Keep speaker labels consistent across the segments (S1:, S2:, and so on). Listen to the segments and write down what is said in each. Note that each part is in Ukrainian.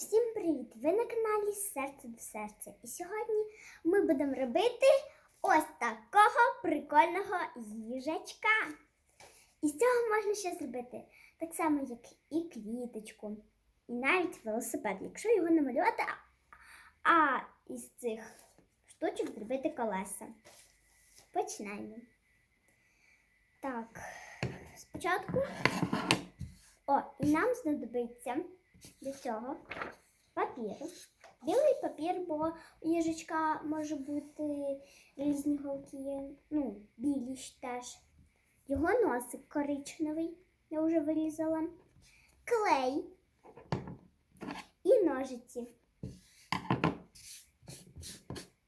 S1: Всім привіт! Ви на каналі Серце до серця. І сьогодні ми будемо робити ось такого прикольного їжачка. І з цього можна ще зробити так само, як і квіточку, і навіть велосипед, якщо його намалювати, а- із цих штучок зробити колеса. Починаємо. Так, спочатку. О, і нам знадобиться для цього папір. Білий папір, бо у їжачка може бути різні голки, ну, білі теж. Його носик коричневий, я вже вирізала. Клей і ножиці.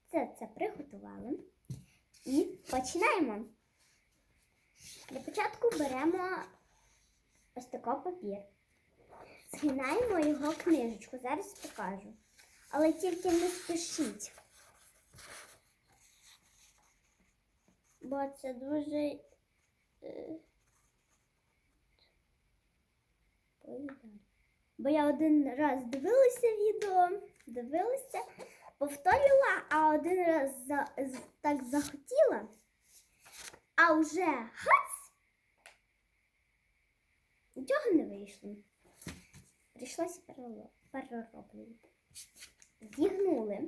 S1: Це це приготували. І починаємо. Для початку беремо ось такий папір. Згинаємо його книжечку, зараз покажу. Але тільки не спішіть. Бо це дуже. е. Бо я один раз дивилася відео, дивилася, повторювала, а один раз за, так захотіла, а вже хац! Нічого не вийшло. Прийшлося перероблювати. Зігнули.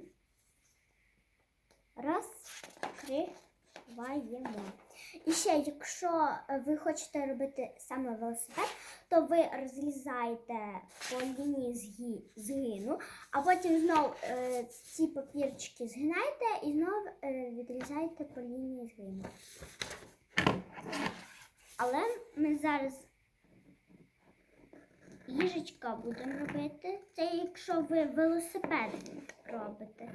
S1: Розкриваємо. І ще, якщо ви хочете робити саме велосипед, то ви розрізаєте по лінії згину, а потім знову е, ці папірчики згинаєте і знову е, відрізаєте по лінії згину. Але ми зараз їжечка будемо робити. Це якщо ви велосипед робите.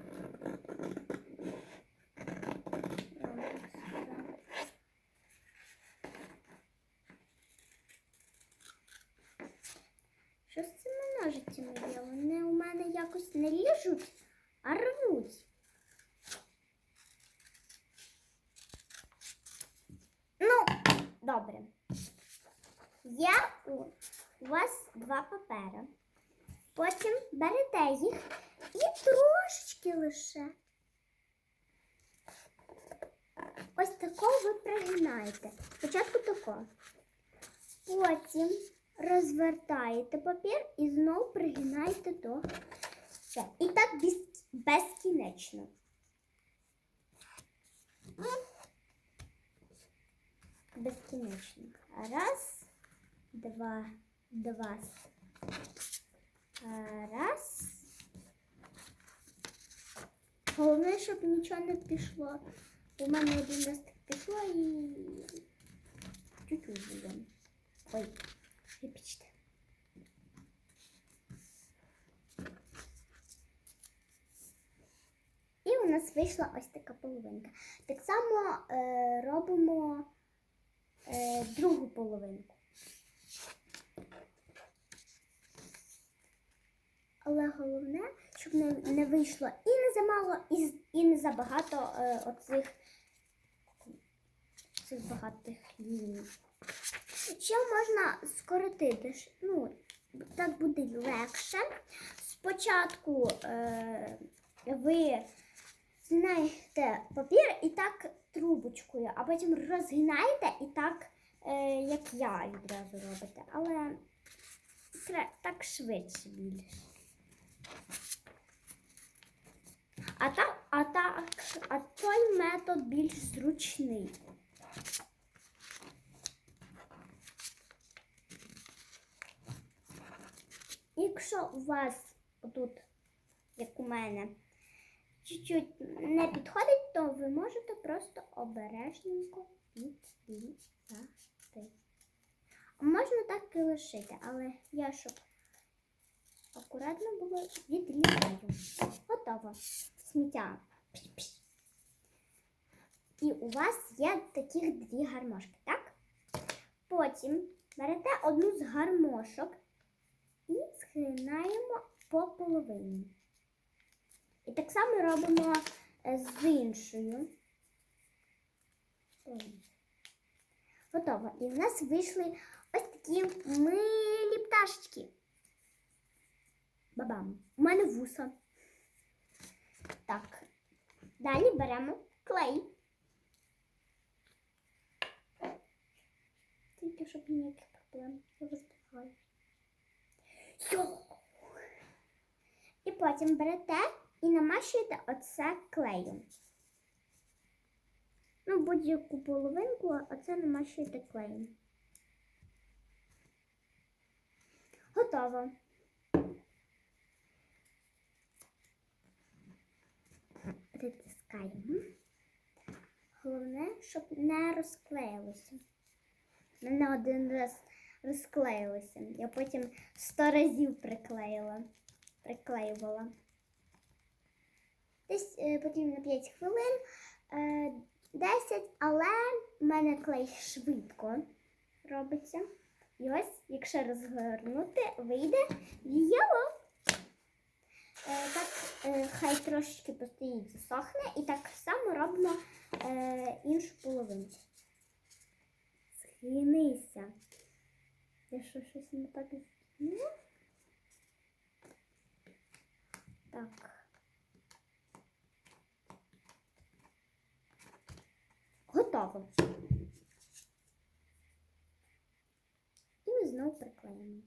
S1: Що з цими ножицями є? Вони у мене якось не ріжуть, а рвуть. Ну, добре. Я у у вас два папери. Потім берете їх і трошечки лише. Ось такого ви пригинаєте. Спочатку тако. Потім розвертаєте папір і знову пригинаєте до все. І так безкінечно. Безкінечно. Раз, два, два. Раз. Головне, щоб нічого не пішло. У мене один раз так пішло і чуть-чуть було. Ой, вибачте. І у нас вийшла ось така половинка. Так само е, робимо е, другу половинку. Але головне, щоб не, не вийшло і не замало, і, і не забагато е, оцих цих багатих ліній. Ще можна скоротити, ну, так буде легше. Спочатку е, ви згинаєте папір і так трубочкою, а потім розгинаєте і так, е, як я відразу робите. Але так швидше більше. А так, а так, а той метод більш зручний. Якщо у вас тут, як у мене, чуть-чуть не підходить, то ви можете просто обережненько відрізати. Можна так і лишити, але я щоб акуратно було відрізаю. Готово. Сміття. І у вас є таких дві гармошки, так? Потім берете одну з гармошок і згинаємо по половині. І так само робимо е, з іншою. Готово. І в нас вийшли ось такі милі пташечки. Бабам. У мене вуса. Так. Далі беремо клей. Тільки щоб ніяких проблем. Я розбігаю. І потім берете і намащуєте оце клеєм. Ну, будь-яку половинку, а це намащуєте клеєм. Готово. Притискаємо. Головне, щоб не розклеїлося. Мене один раз розклеїлося. Я потім сто разів приклеїла. Приклеювала. Десь е, потрібно 5 хвилин, е, 10, але в мене клей швидко робиться. І ось, якщо розгорнути, вийде віяло. Е, так, е, хай трошечки постоїть, засохне, і так само робимо е, іншу половинку. Схинися. Я що, щось не так зробила? Так. Готово. І ми знову приклеїмо.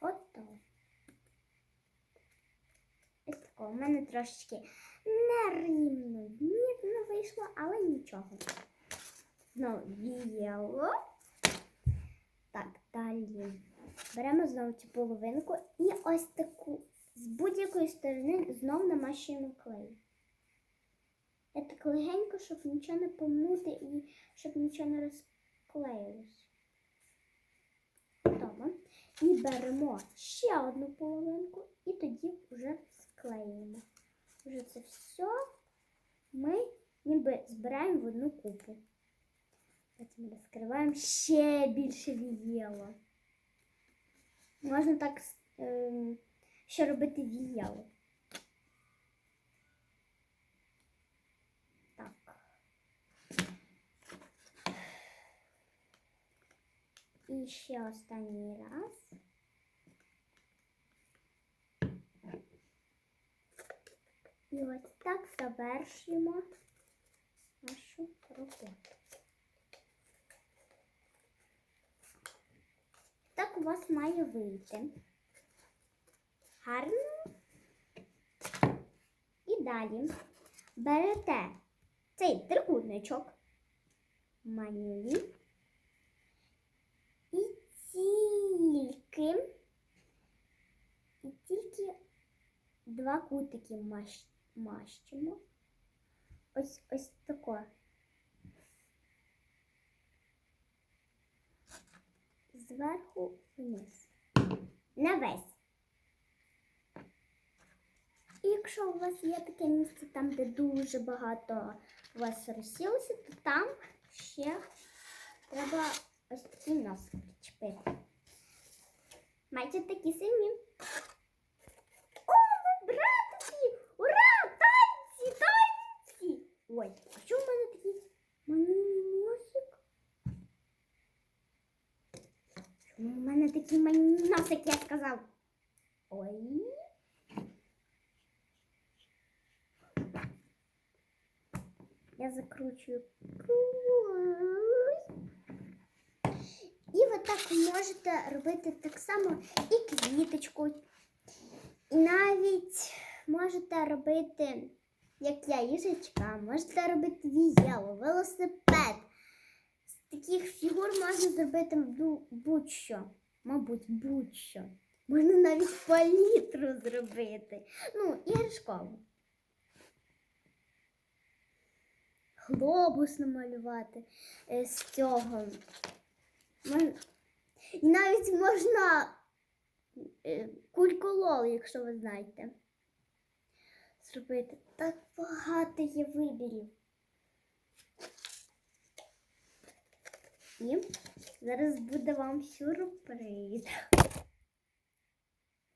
S1: Готово. У мене трошечки нерівно, мірно вийшло, але нічого. Знову віяло. Так, далі. Беремо знову цю половинку і ось таку з будь-якої сторони знову намащуємо клей. Я так легенько, щоб нічого не помнути і щоб нічого не розклеїлось. Готово. І беремо ще одну половинку і тоді вже склеюємо. Вже це все ми ніби збираємо в одну купу. Потім розкриваємо ще більше віяло. Можна так ем, ще робити віяло. Так. І ще останній раз. І ось так завершуємо нашу роботу. Так у вас має вийти. Гарно. І далі берете цей трикутничок манюлі і тільки, і тільки два кутики мащ, мащимо. Ось ось тако. Зверху вниз. На весь. І якщо у вас є таке місце, там, де дуже багато у вас розсілося, то там ще треба ось такий нос причепити. Майже такі самі. Ой, а що в мене такий манюній носик? Чому в мене такий манюній носик, я сказав? Ой. Я закручую. І ви так можете робити так само і квіточку. І навіть можете робити, як я, їжачка, можете робити віяло, велосипед. З таких фігур можна зробити будь-що. Мабуть, будь-що. Можна навіть палітру зробити. Ну, іграшкову. глобус намалювати е, з цього. І навіть можна е, кульколол, якщо ви знаєте, зробити. Так багато є вибірів. І зараз буде вам сюрприз.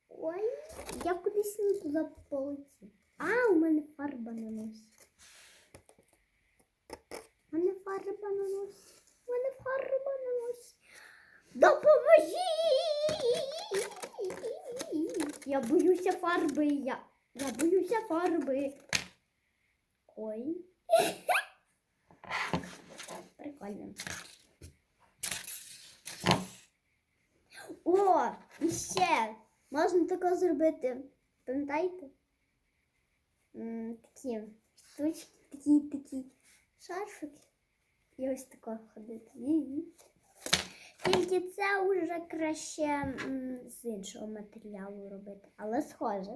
S1: Ой, я кудись не туди полетів. А, у мене фарба на носі. У мене фарба на носі. У мене фарба на носі. Допоможіть! Я боюся фарби. Я, я боюся фарби. Ой. Прикольно. О, і ще можна таке зробити. Пам'ятаєте? Такі штучки, такі такі шарфики. І ось тако ходити. Тільки це вже краще з іншого матеріалу робити, але схоже.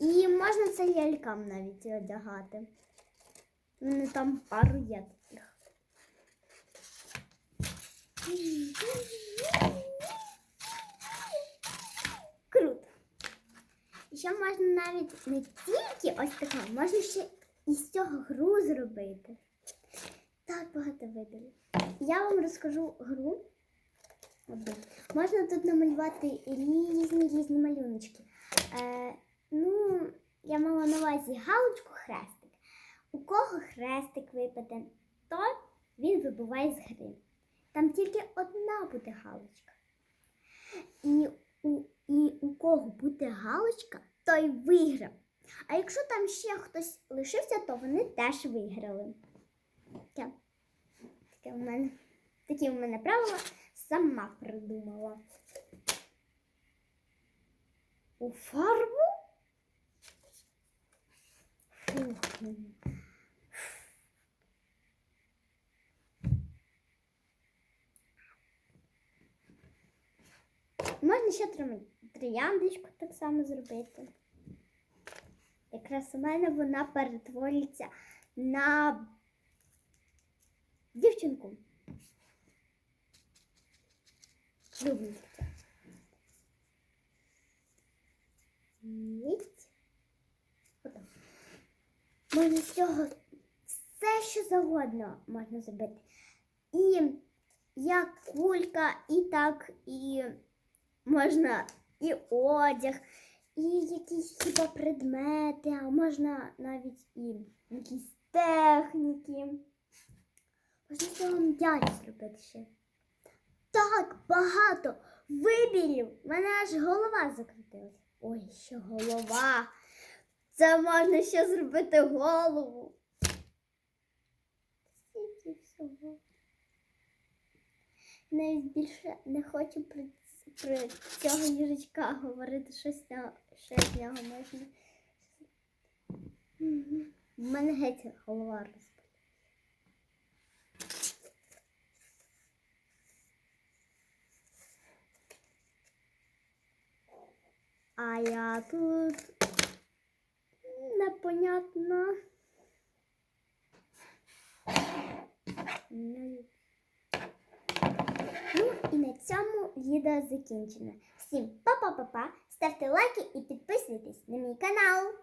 S1: І можна це лялькам навіть одягати. У мене там пару є таких. Круто. Ще можна навіть не тільки ось така, можна ще із цього гру зробити. Так багато видів. Я вам розкажу гру. Можна тут намалювати різні різні малюночки. Ну, я мала на увазі галочку хрестик. У кого хрестик випаде, то він вибуває з гри. Там тільки одна буде галочка. І у, і у кого буде галочка, той виграв. А якщо там ще хтось лишився, то вони теж виграли. Таке, таке в мене, такі в мене правила сама придумала. У фарбу? Можна ще троян- трояндочку так само зробити. Якраз у мене вона перетворюється на дівчинку. Люблю таке. Можна з цього все, що завгодно можна зробити. І як кулька, і так, і можна і одяг, і якісь хіба предмети, а можна навіть і якісь техніки. Можна з цього м'яч зробити ще. Так багато вибірів. У мене аж голова закрутилась. Ой, ще голова. Це можна ще зробити голову. Стільки всього. Навіть більше не хочу про, про цього їжачка говорити, що з нього, з нього можна. У мене геть голова розбила. А я тут непонятно. Ну і на цьому відео закінчено. Всім па-па-па-па, ставте лайки і підписуйтесь на мій канал.